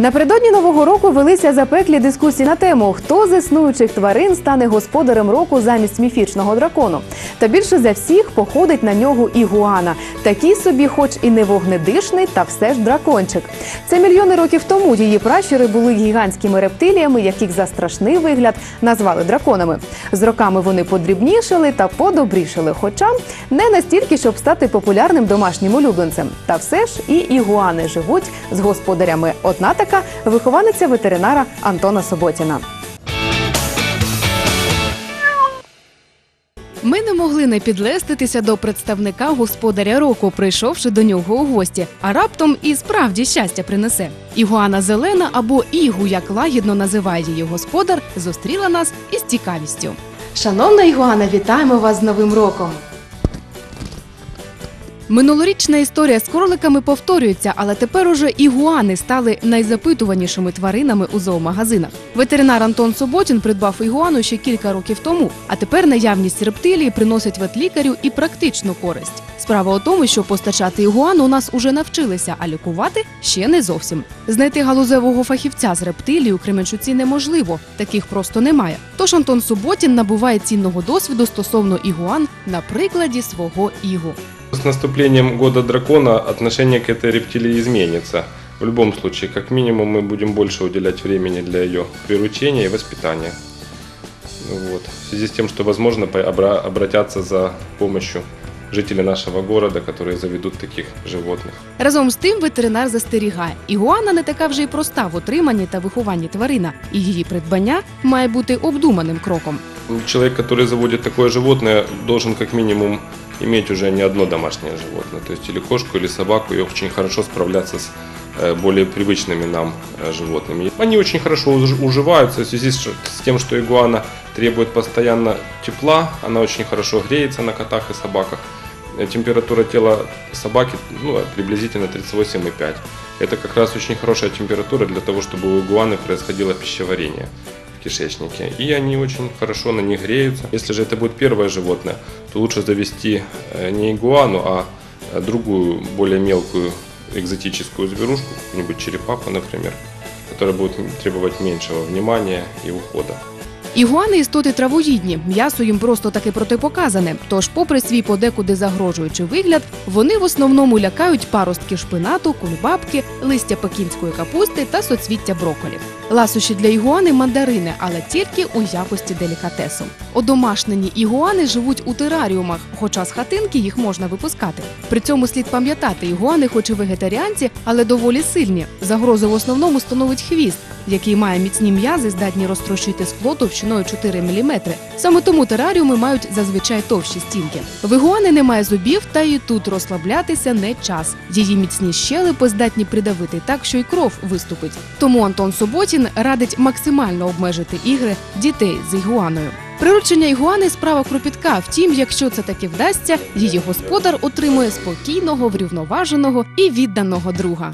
Напередодні нового року велися запеклі дискусії на тему, хто з існуючих тварин стане господарем року замість міфічного дракону. Та більше за всіх походить на нього ігуана. Такий собі, хоч і не вогнедишний, та все ж дракончик. Це мільйони років тому її пращури були гігантськими рептиліями, яких за страшний вигляд назвали драконами. З роками вони подрібнішали та подобрішали, хоча не настільки, щоб стати популярним домашнім улюбленцем. Та все ж і ігуани живуть з господарями. Одна така вихованиця ветеринара Антона Соботіна. Ми не могли не підлеститися до представника господаря року, прийшовши до нього у гості, а раптом і справді щастя принесе. Ігуана зелена або ігу, як лагідно називає її господар, зустріла нас із цікавістю. Шановна Ігуана, вітаємо вас з Новим роком! Минулорічна історія з кроликами повторюється, але тепер уже ігуани стали найзапитуванішими тваринами у зоомагазинах. Ветеринар Антон Соботін придбав ігуану ще кілька років тому, а тепер наявність рептилії приносить ветлікарю і практичну користь. Справа у тому, що постачати ігуану у нас уже навчилися, а лікувати ще не зовсім. Знайти галузевого фахівця з рептилії у Кременчуці неможливо, таких просто немає. Тож Антон Суботін набуває цінного досвіду стосовно ігуан на прикладі свого ігу. С наступлением года дракона отношение к этой рептилии изменится. В любом случае, как минимум, мы будем больше уделять времени для ее приручения и воспитания. Ну Вот. В связи с тем, что, возможно, по- обра- обратятся за помощью жители нашего города, которые заведут таких животных. Разом з тим ветеринар застерігає, ігуана не така вже й проста в отриманні та вихованні тварина, і її придбання має бути обдуманим кроком. Человек, который заводит такое животное, должен как минимум иметь уже не одно домашнее животное, то есть или кошку, или собаку, и очень хорошо справляться с э, более привычными нам э, животными. Они очень хорошо уж- уживаются в связи с тем, что игуана требует постоянно тепла, она очень хорошо греется на котах и собаках. Э, Температура тела собаки ну, приблизительно 38,5. Это как раз очень хорошая температура для того, чтобы у игуаны происходило пищеварение кишечнике. И они очень хорошо на них греются. Если же это будет первое животное, то лучше завести э, не игуану, а э, другую, более мелкую экзотическую зверушку, какую-нибудь черепаху, например, которая будет требовать меньшего внимания и ухода. Ігуани істоти травоїдні, м'ясо їм просто таки протипоказане. Тож, попри свій подекуди загрожуючий вигляд, вони в основному лякають паростки шпинату, кульбабки, листя пекінської капусти та соцвіття броколі. Ласощі для ігуани мандарини, але тільки у якості делікатесу. Одомашнені ігуани живуть у тераріумах, хоча з хатинки їх можна випускати. При цьому слід пам'ятати, ігуани, хоч і вегетаріанці, але доволі сильні. Загрозу в основному становить хвіст, який має міцні м'язи, здатні розтрощити скло товщиною 4 мм. Саме тому тераріуми мають зазвичай товщі стінки. В ігуани немає зубів, та і тут розслаблятися не час. Її міцні щелепи здатні придавити так, що й кров виступить. Тому Антон Соботін радить максимально обмежити ігри дітей з ігуаною. Приручення ігуани справа кропітка. Втім, якщо це таки вдасться, її господар отримує спокійного, врівноваженого і відданого друга.